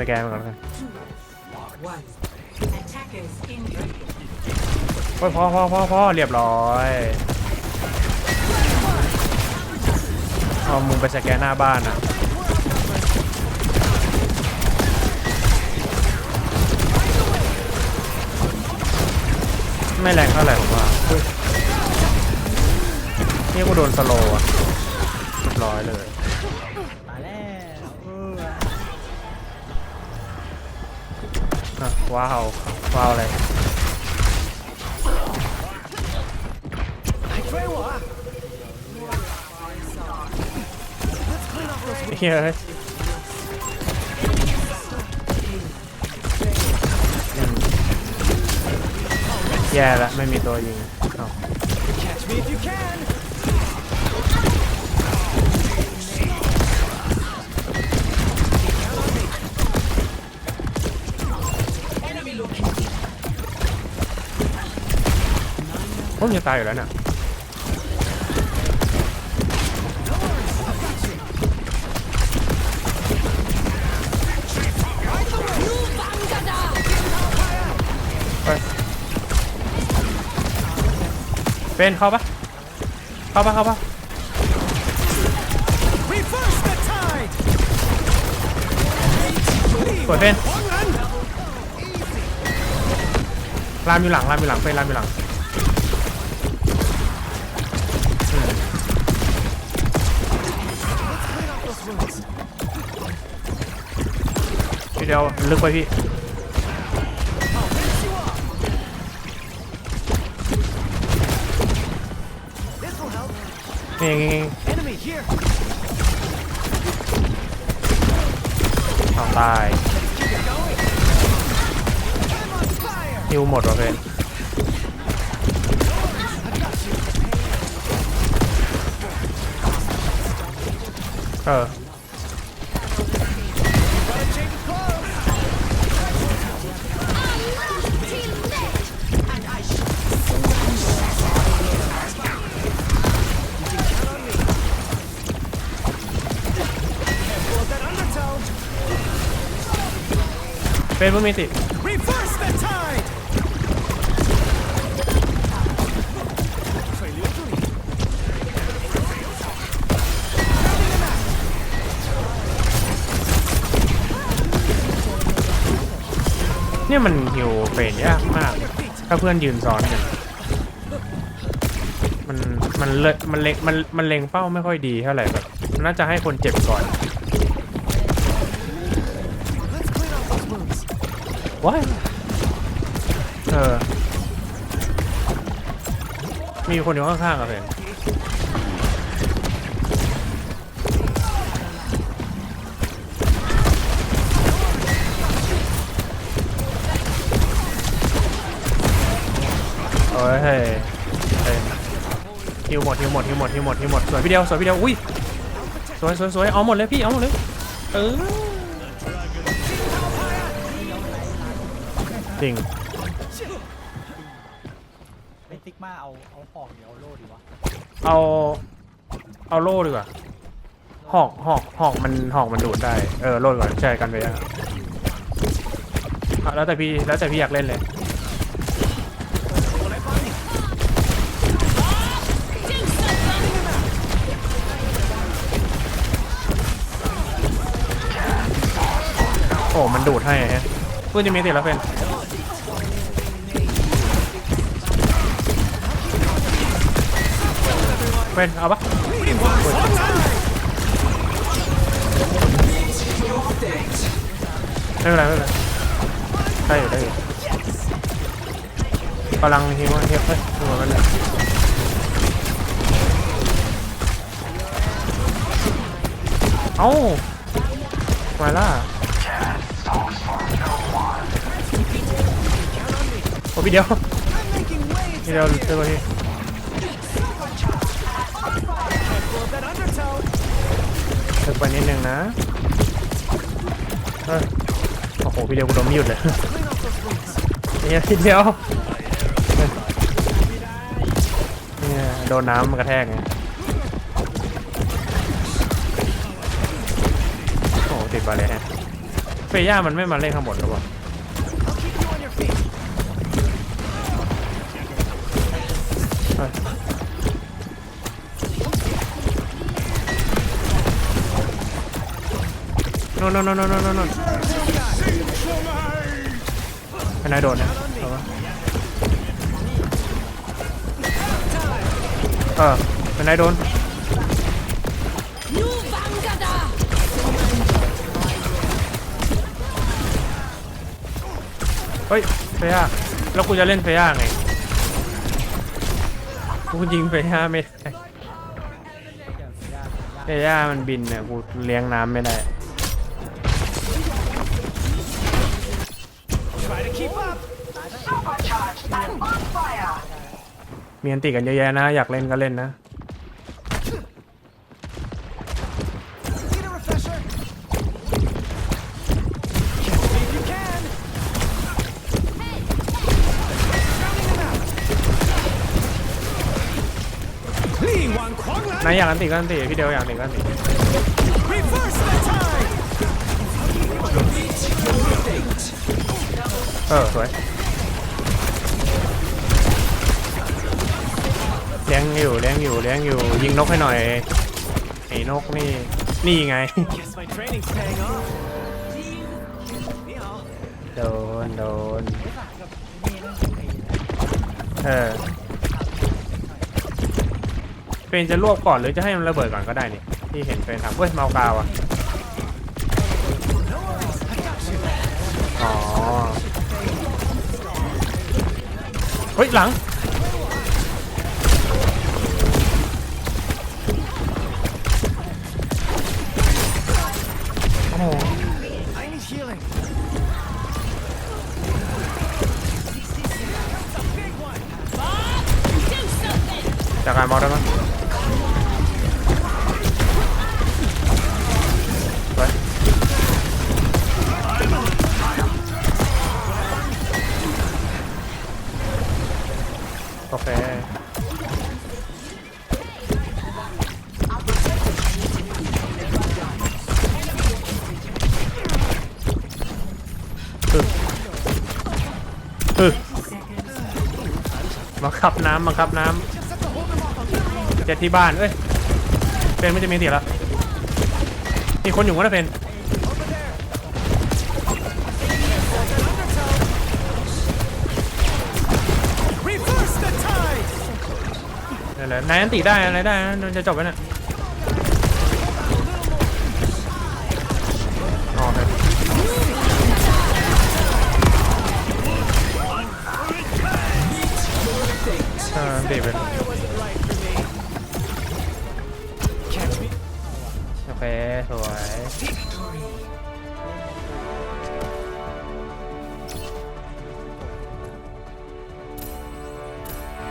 สแกนมก่อนแล้วกัน One. Attackers injured. โอ้ยพอพอพอพอเรียบร้อยเอามึงไปสแกนหน้าบ้านอะไม่แรงเท่าไหร่ผมว่าอุ๊ยนี่กูโดนสโลว์อะเรียบร้อยเลย ว้าวว้าวอะไรเฮ้ยเฮ้ยอืมแย่ละไม่มีตัวยิงเอ้า มจะตายอยู่แล้วเนี่ยไปเป็นเข้าปะเข้าปะเข้าปะ reverse the tide สวยเป็นของนั้นลามอยู่หลังลามอยู่หลังเป็นลามอยู่หลังีเดียวลึกไปพี่นี่นี่ตายฮิวหมดแล้วเพื่อนเออ เป็นมึงมีสิ reverse the tide ช่วยเหลือตัวนี้เนี่ยมันฮิวเฟนยากมาก ถ้าเพื่อนยืนซ้อนกันมันมันเลมันเล็งมันมันเล็งเป้าไม่ค่อยดีเท่าไหร่แบบมันน่าจะให้คนเจ็บก่อน ว้ายเออ มีคนอยู่ข้างๆอะเพนโอ้ยเฮ้ยเฮ้ยฮิวหมดฮิวหมดฮิวหมดฮิวหมดฮิวหมดสวยพี่เดียวสวยพี่เดียวอุ้ยสวยสวยสวยเอาหมดเลยพี่เอาหมดเลยเออ จริง ไอ้ซิกมาเอาเอาหอกเดี๋ยวเอาโล่ดีวะเอา เอาโล่ดีกว่าหอกหอกหอกมันหอกมันดูดได้ เออโล่ดีกว่อนใช่กันไปอะอะแล้วแต่พี่แล้วแต่พี่อยากเล่นเลย โอ้ มันดูดให้ฮะปืนจะมีติดแล้วเป็น เป็นเอาปะไม่เป็นไรไม่เป็นไรได้อยู่ได้อยู่กำลังฮิวเฮียเฮ้ยดูมันเลยเอ้ามาล่ะโอ้พี่เดียวพี่เดียวเจอพี่ Pull ถึกไปนิดนึงนะโอ้โหพี่เดียวกูโดนไม่หยุดเลยเนี่ยทีเดียวเนี่ยโดนน้ำมันกระแทกไงโอ้โหติดไปเลยฮะฟย่ามันไม่มาเล่นข้างบนหรอวะ I'll นนโน่นโน่นโน่นโน่นโน่นายโดดเนี่ยเอาวะเออเป็นนายโดนเฮ้ยเฟย่าแล้วกูจะเล่นเฟย่าไงกูยิงเฟย่าไม่ได้เฟย่ามันบินเนี่ยกูเลี้ยงน้ำไม่ได้ มีอันติกันเยอะแยะนะ อยากเล่นก็เล่นนะ นายอยากอันติก็อันติพี่เดียวอยากอันติก็อันติเออสวย เลี้ยงอยู่เลี้ยงอยู่เลี้ยงอยู่ ยิงนกให้หน่อยไอ้นกนี่ นี่ไง โดนโดนเออเป็นจะลวกก่อนหรือจะให้มันระเบิดก่อนก็ได้นี่ที่เห็นเป็นทำเฮ้ยเมากาวอะอ๋อเฮ้ยหลัง จากการมองได้ไหมไปโอเคมาขับน้ำบังคับน้ำ เจ็ดที่บ้าน เอ้ยเป็นไม่จะมีเสียแล้วมีคนอยู่ก็ได้เป็นนั่นแหละนายอันติได้อะไรได้นะจะจบแล้วเนี่ยอ๋อโอเคเอออันติเป็น สวย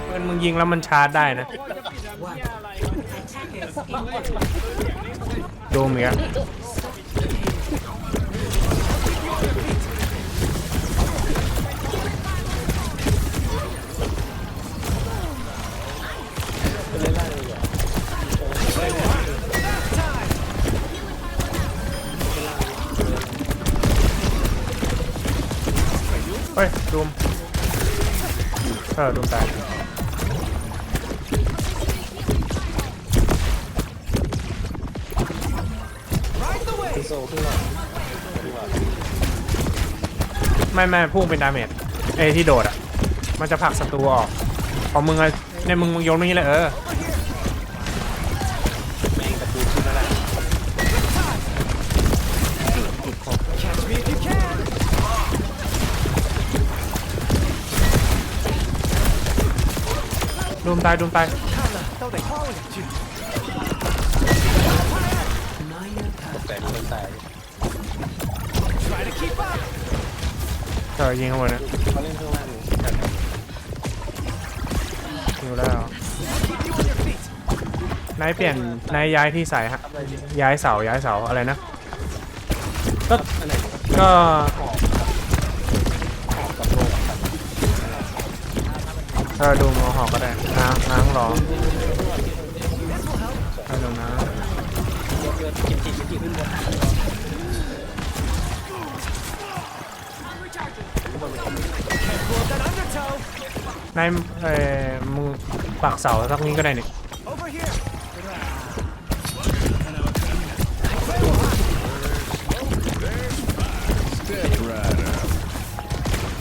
ปืนมึงยิงแล้วมันชาร์จได้นะ One. Attackers in ดูเหมือน เฮ้ยดูมเออดูมตายไม่ไม่พุ่งเป็นดาเมจเอที่โดดอะ มันจะผลักศัตรูออกของมึงอะเนี่ยมึงมึงโยนตรงนี้เลยเออ มตายดูมตาย Kala, though they calling at you. Try to keep up. เออยิงข้างบนนะยิงแล้วนายเปลี่ยนนายย้ายที่ใส่ฮะย้ายเสาย้ายเสาอะไรนะ ก็ก็เอ ถ้าดูโมหอกก็ได้น้ำน้ำหรอถ้าดูน้ำในเอ่อมือปากเสาสักนี้ก็ได้นี่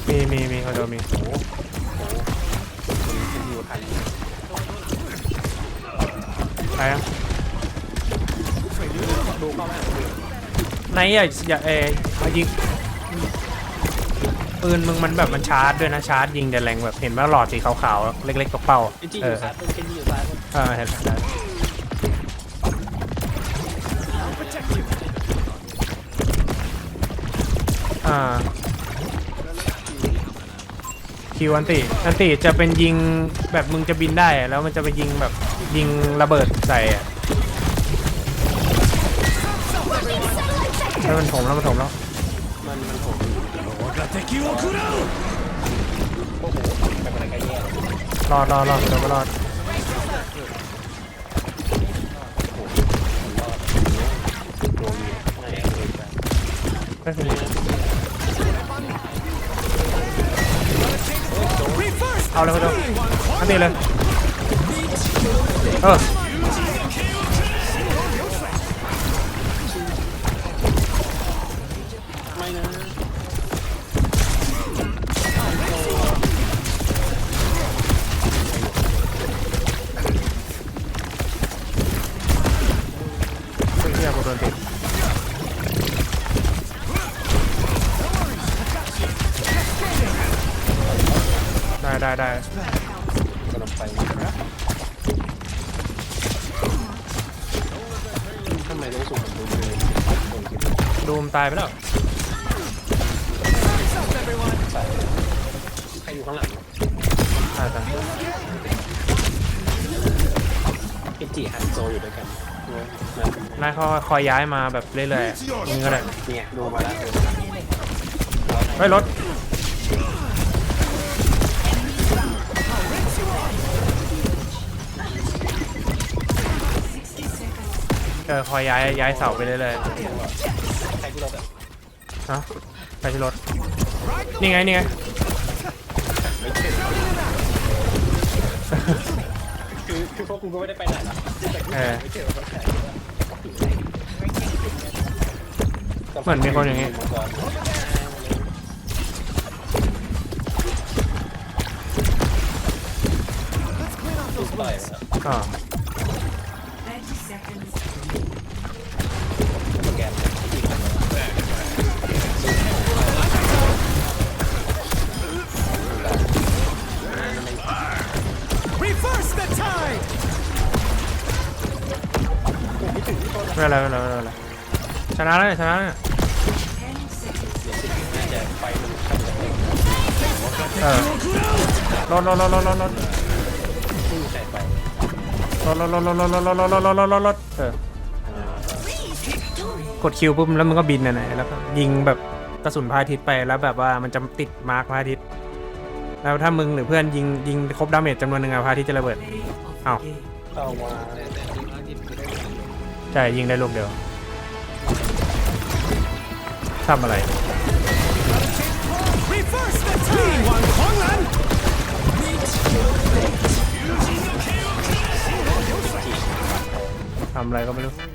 มีมีมีเขาจะมี อยู่ทันไปอะดูเข้ามาไหนอย่าอย่าเออเอายิงปืนมึงมันแบบมันชาร์จด้วยนะชาร์จยิงแต่แรงแบบเห็นว่าหลอดสีขาวๆเล็กๆตกเป้าอะเอ็นจีอเอยู่อซ้ายเอ็นจีอยู่ซ้ายเออเห็นแล้วอ่าิวอันติอันติจะเป็นยิงแบบมึงจะบินได้แล้วมันจะไปยิงแบบยิงระเบิดใส่อะแล้วมันถมแล้วมันถมแล้วมันมันผมรอดรอดรอดเดี๋ยวมารอดไม่เป็นไร เอาเลยเขาจะอันติเลย เออ ทำไมรู้สึกเหมือนดูเลยโดนคิดดูมตายไปแล้วใครอยู่ข้างหลังตายตายเอ็นจีฮันโซอยู่ด้วยกันนะนายเขาคอยย้ายมาแบบเรื่อยๆอย่างนี้ก็ได้เนี่ยดูมาแล้วเฮ้ยรถ ออคอยย้ายย้ายเสาไปเรื่อยใครที่เราแบบๆฮะไปที่รถนี่ไงนี่ไงคือคือพวกกูก็ไม่ได้ไปไหนละเออเหมือนมีคนอย่างงี้ต่อยอ่า ไม่เป็นไรไม่เป็นไรไม่เป็นไรชนะแล้วเนี่ยชนะแล้วเนี่ยเออรถรถรถรถรถรถรไปรถรถรถรถรถรถรถรถรถรถรถรถรถเออกดคิวปุ๊บแล้วมันก็บินนะนะแล้วก็ยิงแบบกระสุนพาทิตย์ไปแล้วแบบว่ามันจะติดมาร์คพาทิตย์แล้วถ้ามึงหรือเพื่อนยิงยิงครบดาเมจจำนวนหนึ่งอะพาทิตย์จะระเบิดอ้าวเข้ามา ใช่ยิงได้ลูกเดียวทำอะไรทำอะไรก็ไม่รู้